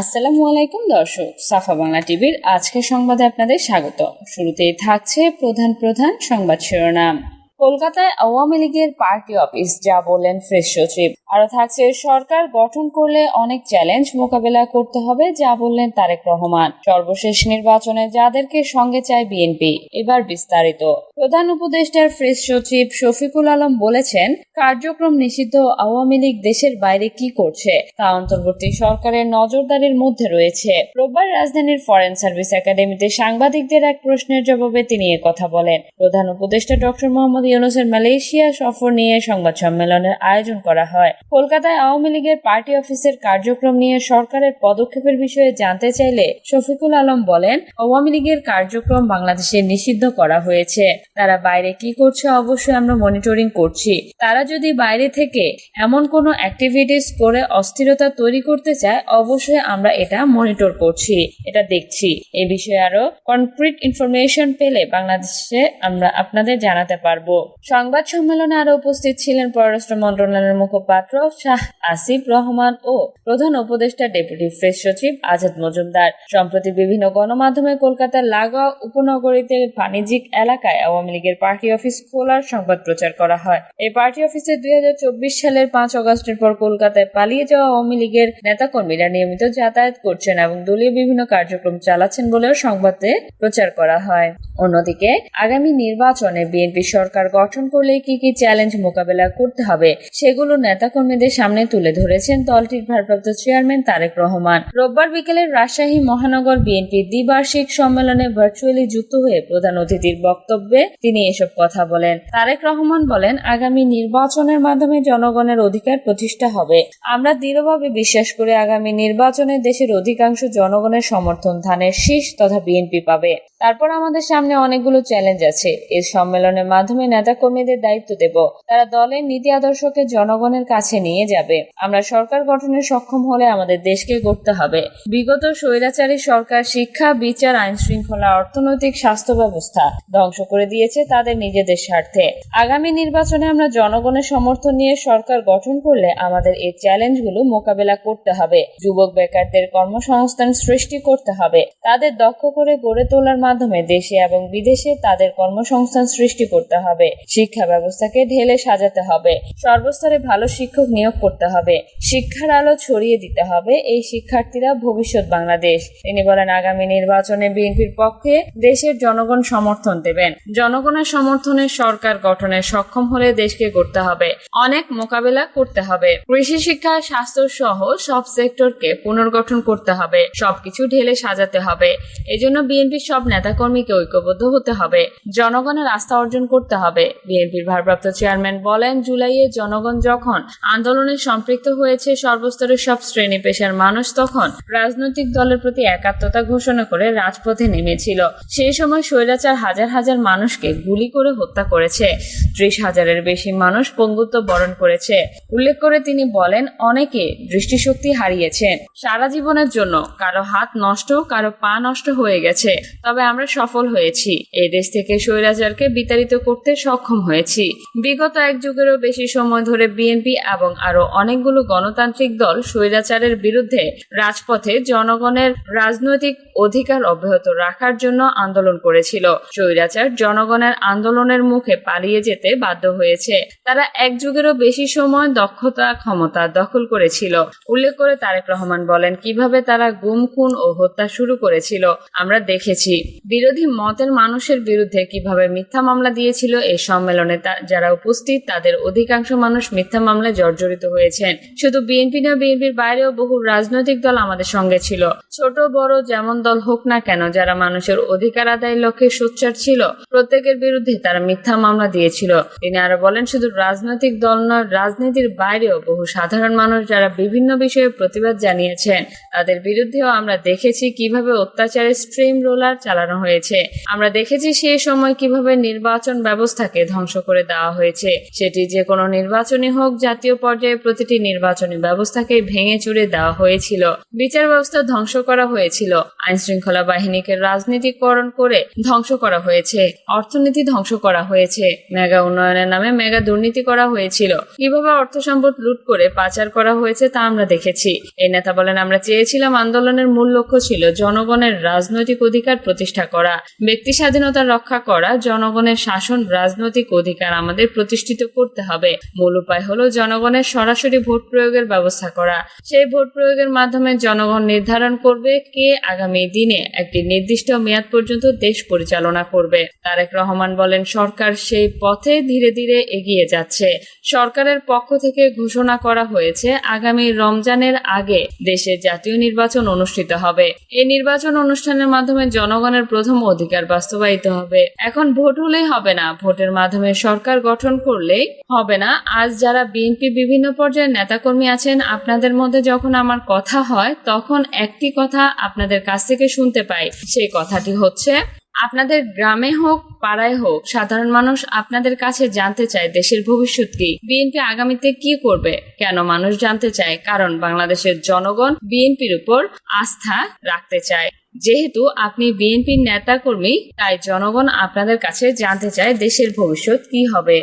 আসসালামু আলাইকুম, দর্শক। সাফা বাংলা টিভির আজকের সংবাদে আপনাদের স্বাগত শুরুতেই থাকছে প্রধান প্রধান সংবাদ শিরোনাম। কলকাতায় আওয়ামী লীগের পার্টি অফিস, যা বললেন ফ্রেশ সচিব। আরও থাকছে, সরকার গঠন করলে অনেক চ্যালেঞ্জ মোকাবেলা করতে হবে, যা বললেন তারেক রহমান। সর্বশেষ নির্বাচনে যাদেরকে সঙ্গে চায় বিএনপি এবার বিস্তারিত। প্রধান উপদেষ্টার ফ্রেশ সচিব শফিকুল আলম বলেছেন, কার্যক্রম নিষিদ্ধ, আওয়ামী লীগ দেশের বাইরে কি করছে? তা অন্তর্বর্তী সরকারের নজরদারির মধ্যে রয়েছে। রোববার রাজধানীর ফরেন সার্ভিস একাডেমিতে সাংবাদিকদের এক প্রশ্নের জবাবে তিনি কথা বলেন। প্রধান উপদেষ্টা ডক্টর মোহাম্মদ ইউনুসের মালয়েশিয়া সফর নিয়ে সংবাদ সম্মেলনের আয়োজন করা হয়। কলকাতায় আওয়ামী লীগের পার্টি অফিসের কার্যক্রম নিয়ে সরকারের পদক্ষেপের বিষয়ে জানতে চাইলে শফিকুল আলম বলেন, আওয়ামী লীগের কার্যক্রম বাংলাদেশে নিষিদ্ধ করা হয়েছে। তারা বাইরে কি করছে অবশ্যই আমরা মনিটরিং করছি। তারা যদি বাইরে থেকে এমন কোনো অ্যাক্টিভিটিস করে অস্থিরতা তৈরি করতে চায়, অবশ্যই আমরা এটা মনিটর করছি, এটা দেখছি। এই বিষয়ে আরও কনক্রিট ইনফরমেশন পেলে বাংলাদেশে আমরা আপনাদের জানাতে পারব। সংবাদ সম্মেলনে আরও উপস্থিত ছিলেন পররাষ্ট্র মন্ত্রণালয়ের মুখপাত্র শাহ আসিফ রহমান ও প্রধান উপদেষ্টা ডেপুটি প্রেস সচিব আজাদ মজুমদার। সম্প্রতি বিভিন্ন গণমাধ্যমে কলকাতার লাগোয়া উপনগরীতে বাণিজ্যিক এলাকায় আওয়ামী লীগের পার্টি অফিস খোলার সংবাদ প্রচার করা হয়। এই পার্টি অফিসে দুই সালের পাঁচ অগস্টের পর কলকাতায় পালিয়ে যাওয়া আওয়ামী লীগের নেতাকর্মীরা নিয়মিত যাতায়াত করছেন এবং দলীয় বিভিন্ন কার্যক্রম চালাচ্ছেন বলেও সংবাদে প্রচার করা হয়। অন্যদিকে, আগামী নির্বাচনে বিএনপি সরকার গঠন করলে কি কি চ্যালেঞ্জ মোকাবেলা করতে হবে, সেগুলো নেতাকর্মীদের সামনে তুলে ধরেছেন দলটির ভারপ্রাপ্ত চেয়ারম্যান তারেক রহমান। রোববার বিকেলে রাজশাহী মহানগর বিএনপির দ্বিবার্ষিক সম্মেলনে ভার্চুয়ালি যুক্ত হয়ে প্রধান অতিথির বক্তব্যে তিনি এসব কথা বলেন। তারেক রহমান বলেন, আগামী নির্বাচনের মাধ্যমে জনগণের অধিকার প্রতিষ্ঠা হবে। আমরা দৃঢ়ভাবে বিশ্বাস করে আগামী নির্বাচনে দেশের অধিকাংশ জনগণের সমর্থন ধানের শীষ তথা বিএনপি পাবে। তারপর আমাদের সামনে অনেকগুলো চ্যালেঞ্জ আছে। এই সম্মেলনের মাধ্যমে নেতাকর্মীদের দায়িত্ব দেব। তারা দলের নীতি আদর্শকে জনগণের কাছে নিয়ে যাবে। আমরা সরকার গঠনে সক্ষম হলে আমাদের দেশকে গড়তে হবে। বিগত স্বৈরাচারী সরকার শিক্ষা, বিচার আইন শৃঙ্খলা অর্থনৈতিক স্বাস্থ্য ব্যবস্থা ধ্বংস করে দিয়েছে তাদের নিজেদের স্বার্থে। আগামী নির্বাচনে আমরা জনগণের সমর্থন নিয়ে সরকার গঠন করলে আমাদের এই চ্যালেঞ্জগুলো মোকাবেলা করতে হবে। যুবক বেকারদের কর্মসংস্থান সৃষ্টি করতে হবে। তাদের দক্ষ করে গড়ে তোলার মাধ্যমে দেশে এবং বিদেশে তাদের কর্মসংস্থান সৃষ্টি করতে হবে। শিক্ষা ব্যবস্থাকে ঢেলে সাজাতে হবে। সর্বস্তরে ভালো শিক্ষক নিয়োগ করতে হবে। শিক্ষার আলো ছড়িয়ে দিতে হবে। এই শিক্ষার্থীরা ভবিষ্যৎ বাংলাদেশ। তিনি বলেন, আগামী নির্বাচনে বিএনপির পক্ষে দেশের জনগণ সমর্থন দেবেন। জনগণের সমর্থনে সরকার গঠনে সক্ষম হলে দেশকে করতে হবে। অনেক মোকাবেলা করতে হবে। কৃষি শিক্ষা, স্বাস্থ্য সহ সব সেক্টরকে পুনর্গঠন করতে হবে। সবকিছু ঢেলে সাজাতে হবে। এজন্য বিএনপির সব নেতাকর্মীকে ঐক্যবদ্ধ হতে হবে। জনগণের আস্থা অর্জন করতে হবে। বিএনপির ভারপ্রাপ্ত চেয়ারম্যান বলেন, জুলাইয়ে জনগণ যখন আন্দোলনে সম্পৃক্ত হয়েছে সর্বস্তরের সব শ্রেণি পেশার মানুষ তখন রাজনৈতিক দলের প্রতি একাত্মতা ঘোষণা করে রাজপথে নেমেছিল। সেই সময় স্বৈরাচার হাজার হাজার মানুষকে গুলি করে হত্যা করেছে। ত্রিশ হাজারের বেশি মানুষ পঙ্গুত্ব বরণ করেছে। উল্লেখ করে তিনি বলেন, অনেকে দৃষ্টিশক্তি হারিয়েছেন। সারা জীবনের জন্য কারও হাত নষ্ট, কারও পা নষ্ট হয়ে গেছে। তবে আমরা সফল হয়েছি। এই দেশ থেকে স্বৈরাচারকে বিতাড়িত করতে সক্ষম হয়েছি। বিগত এক যুগেরও বেশি সময় ধরে বিএনপি এবং আরও অনেকগুলো গণতান্ত্রিক দল স্বৈরাচারের বিরুদ্ধে রাজপথে জনগণের রাজনৈতিক অধিকার অব্যাহত রাখার জন্য আন্দোলন করেছিল। স্বৈরাচার জনগণের আন্দোলনের মুখে পালিয়ে যেতে বাধ্য হয়েছে। তারা এক যুগেরও বেশি সময় দক্ষতা, ক্ষমতা দখল করেছিল। উল্লেখ করে তারেক রহমান বলেন, কীভাবে তারা গুম, খুন ও হত্যা শুরু করেছিল, আমরা দেখেছি। বিরোধী মতের মানুষের বিরুদ্ধে কীভাবে মিথ্যা মামলা দিয়েছিল এই সম্মেলনে যারা উপস্থিত, তাদের অধিকাংশ মানুষ মিথ্যা মামলায় জর্জরিত হয়েছেন। শুধু বিএনপি না, বিএনপির বাইরেও বহু রাজনৈতিক দল আমাদের সঙ্গে ছিল। ছোট, বড়, যেমন দল হোক না কেন, যারা মানুষের অধিকার আদায়ের লক্ষ্যে সোচ্চার ছিল, প্রত্যেকের বিরুদ্ধে তারা মিথ্যা মামলা দিয়েছিল। তিনি আরও বলেন, শুধু রাজনৈতিক দল নয়, রাজনীতির বাইরেও বহু সাধারণ মানুষ যারা বিভিন্ন বিষয়ে প্রতিবাদ জানিয়েছেন, তাদের বিরুদ্ধেও আমরা দেখেছি কীভাবে অত্যাচারের স্ট্রিম রোলার চালানো হয়েছে। আমরা দেখেছি সেই সময় কীভাবে নির্বাচন ব্যবস্থাকে ধ্বংস করে দেওয়া হয়েছে। সেটি যে কোনো নির্বাচনই হোক, জাতীয় পর্যায়ে প্রতিটি নির্বাচনী ব্যবস্থাকে ভেঙে চুরে দেওয়া হয়েছিল। বিচার ব্যবস্থা ধ্বংস করা হয়েছিল। আইন শৃঙ্খলা বাহিনীকে রাজনীতিকরণ করে ধ্বংস করা হয়েছে। অর্থনীতি ধ্বংস করা হয়েছে। মেগা উন্নয়নের নামে মেগা দুর্নীতি করা হয়েছিল। কীভাবে অর্থ সম্পদ লুট করে পাচার করা হয়েছে তা আমরা দেখেছি। এই নেতা বলেন, আমরা চেয়েছিলাম আন্দোলনের মূল লক্ষ্য ছিল জনগণের রাজনৈতিক অধিকার প্রতিষ্ঠা করা। ব্যক্তি স্বাধীনতা রক্ষা করা, জনগণের শাসন, রাজনৈতিক অধিকার আমাদের প্রতিষ্ঠিত করতে হবে। মূল উপায় হলো জনগণের সরাসরি ভোট প্রয়োগের ব্যবস্থা করা। সেই ভোট প্রয়োগের মাধ্যমে জনগণ নির্ধারণ করবে কে আগামী দিনে একটি নির্দিষ্ট মেয়াদ পর্যন্ত দেশ পরিচালনা করবে। তারেক রহমান বলেন, সরকার সেই পথে ধীরে ধীরে এগিয়ে যাচ্ছে। সরকারের পক্ষ থেকে ঘোষণা করা হয়েছে, আগামী রমজানের আগে দেশে জাতীয় নির্বাচন অনুষ্ঠিত হবে। এই নির্বাচন অনুষ্ঠানের মাধ্যমে জনগণের প্রথম অধিকার বাস্তবায়িত হবে। এখন ভোট হলেই হবে না। ভোটের মাধ্যমে সরকার গঠন করলেই হবে না। আজ যারা বিএনপি বিভিন্ন পর্যায়ের নেতাকর্মী আছেন, আপনাদের মধ্যে যখন আমার কথা হয়, তখন একটি কথা আপনাদের কাছ থেকে শুনতে পাই। সেই কথাটি হচ্ছে, আপনাদের গ্রামে হোক, পাড়ায় হোক, সাধারণ মানুষ আপনাদের কাছে জানতে চায় দেশের ভবিষ্যৎ কি। বিএনপি আগামীতে কি করবে? কেন মানুষ জানতে চায়? কারণ বাংলাদেশের জনগণ বিএনপির উপর আস্থা রাখতে চায়। যেহেতু আপনি বিএনপির নেতা কর্মী তাই জনগণ আপনাদের কাছে জানতে চায় দেশের ভবিষ্যৎ কি হবে।